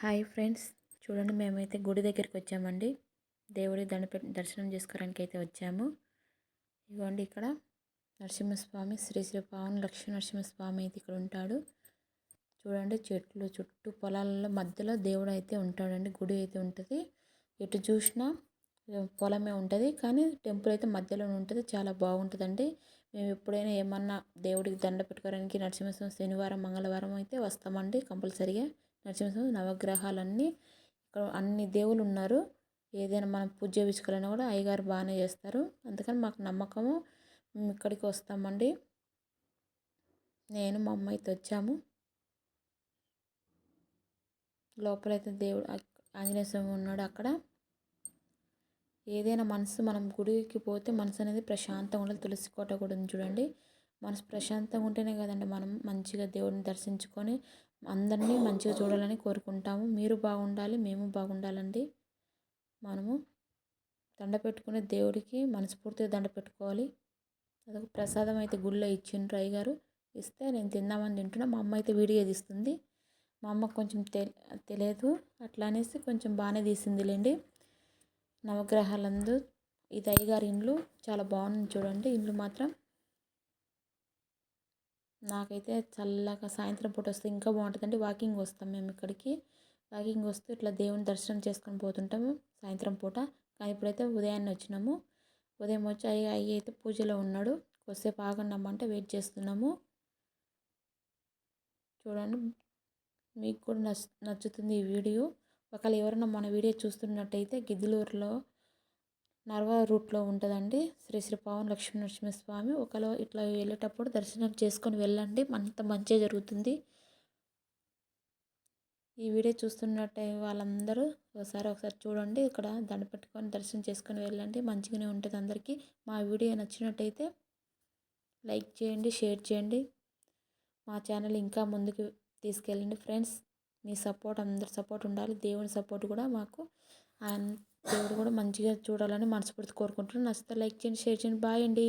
Hi friends. చూడండి మేమైతే గుడి దగ్గరికి వచ్చామండి. దేవుడి దండ దర్శనం చేసుకోవడానికి అయితే వచ్చాము. ఇవ్వండి ఇక్కడ నరసింహస్వామి శ్రీ శ్రీ పావన్ లక్ష్మీ నరసింహస్వామి అయితే ఇక్కడ ఉంటాడు. చూడండి చెట్లు చుట్టూ పొలాలలో మధ్యలో దేవుడు అయితే ఉంటాడండి. గుడి అయితే ఉంటుంది. ఎటు చూసినా పొలమే ఉంటుంది. కానీ టెంపుల్ అయితే మధ్యలో ఉంటుంది. చాలా బాగుంటుందండి. మేము ఎప్పుడైనా ఏమన్నా దేవుడికి దండ పెట్టుకోవడానికి నరసింహస్వామి శనివారం మంగళవారం అయితే వస్తామండి కంపల్సరిగా. నరసింహస్వామి నవగ్రహాలన్నీ ఇక్కడ అన్ని దేవుళ్ళు ఉన్నారు. ఏదైనా మనం పూజ చేయించుకోవాలన్నా కూడా అయ్యగారు బాగానే చేస్తారు. అందుకని మాకు నమ్మకము. మేము ఇక్కడికి వస్తామండి. నేను మా అమ్మ అయితే వచ్చాము. లోపలైతే దేవుడు ఆంజనేయ స్వామి ఉన్నాడు అక్కడ. ఏదైనా మనసు మనం గుడికి పోతే మనసు అనేది ప్రశాంతంగా ఉండదు తులసి కోట కూడా ఉంది చూడండి. మనసు ప్రశాంతంగా ఉంటేనే కదండి మనం మంచిగా దేవుడిని దర్శించుకొని అందరినీ మంచిగా చూడాలని కోరుకుంటాము. మీరు బాగుండాలి మేము బాగుండాలండి. మనము దండ పెట్టుకునే దేవుడికి మనస్ఫూర్తిగా దండ పెట్టుకోవాలి. అదొక ప్రసాదం అయితే గుళ్ళో ఇచ్చిండ్రు అయ్య గారు. ఇస్తే నేను తిందామని తింటున్నా. మా అమ్మ అయితే వీడియో తీస్తుంది. మా అమ్మకు కొంచెం తెలియదు. అట్లా అనేసి కొంచెం బాగానే తీసిందిలేండి. నవగ్రహాలందు ఇది అయ్యగారి ఇండ్లు చాలా బాగుంది చూడండి. ఇండ్లు మాత్రం నాకైతే చల్లగా సాయంత్రం పూట వస్తే ఇంకా బాగుంటుందండి. వాకింగ్ వస్తాం మేము ఇక్కడికి. వాకింగ్ వస్తూ ఇట్లా దేవుని దర్శనం చేసుకొని పోతుంటాము సాయంత్రం పూట. కానీ ఇప్పుడైతే ఉదయాన్నే వచ్చినాము. ఉదయం వచ్చి అయ్యి అయ్యి అయితే పూజలో ఉన్నాడు. కొద్దిసేపు ఆగండమ్మంటే వెయిట్ చేస్తున్నాము. చూడండి మీకు కూడా నచ్ నచ్చుతుంది ఈ వీడియో. ఒకవేళ ఎవరైనా మన వీడియో చూస్తున్నట్టయితే గిద్దలూరులో నర్వా రూట్లో ఉంటుందండి. శ్రీ శ్రీ పవన్ లక్ష్మీ నరసింహస్వామి ఒకలో ఇట్లా వెళ్ళేటప్పుడు దర్శనం చేసుకొని వెళ్ళండి. అంత మంచిగా జరుగుతుంది. ఈ వీడియో చూస్తున్నట్టే వాళ్ళందరూ ఒకసారి ఒకసారి చూడండి. ఇక్కడ దండ పెట్టుకొని దర్శనం చేసుకొని వెళ్ళండి. మంచిగానే ఉంటుంది అందరికీ. మా వీడియో నచ్చినట్టయితే లైక్ చేయండి షేర్ చేయండి. మా ఛానల్ ఇంకా ముందుకు తీసుకెళ్ళండి ఫ్రెండ్స్. మీ సపోర్ట్ అందరి సపోర్ట్ ఉండాలి. దేవుని సపోర్ట్ కూడా మాకు. దేవుడు కూడా మంచిగా చూడాలని మనస్ఫూర్తి కోరుకుంటున్నాను. నచ్చితే లైక్ చేయండి షేర్ చేయండి. బాయ్ అండి.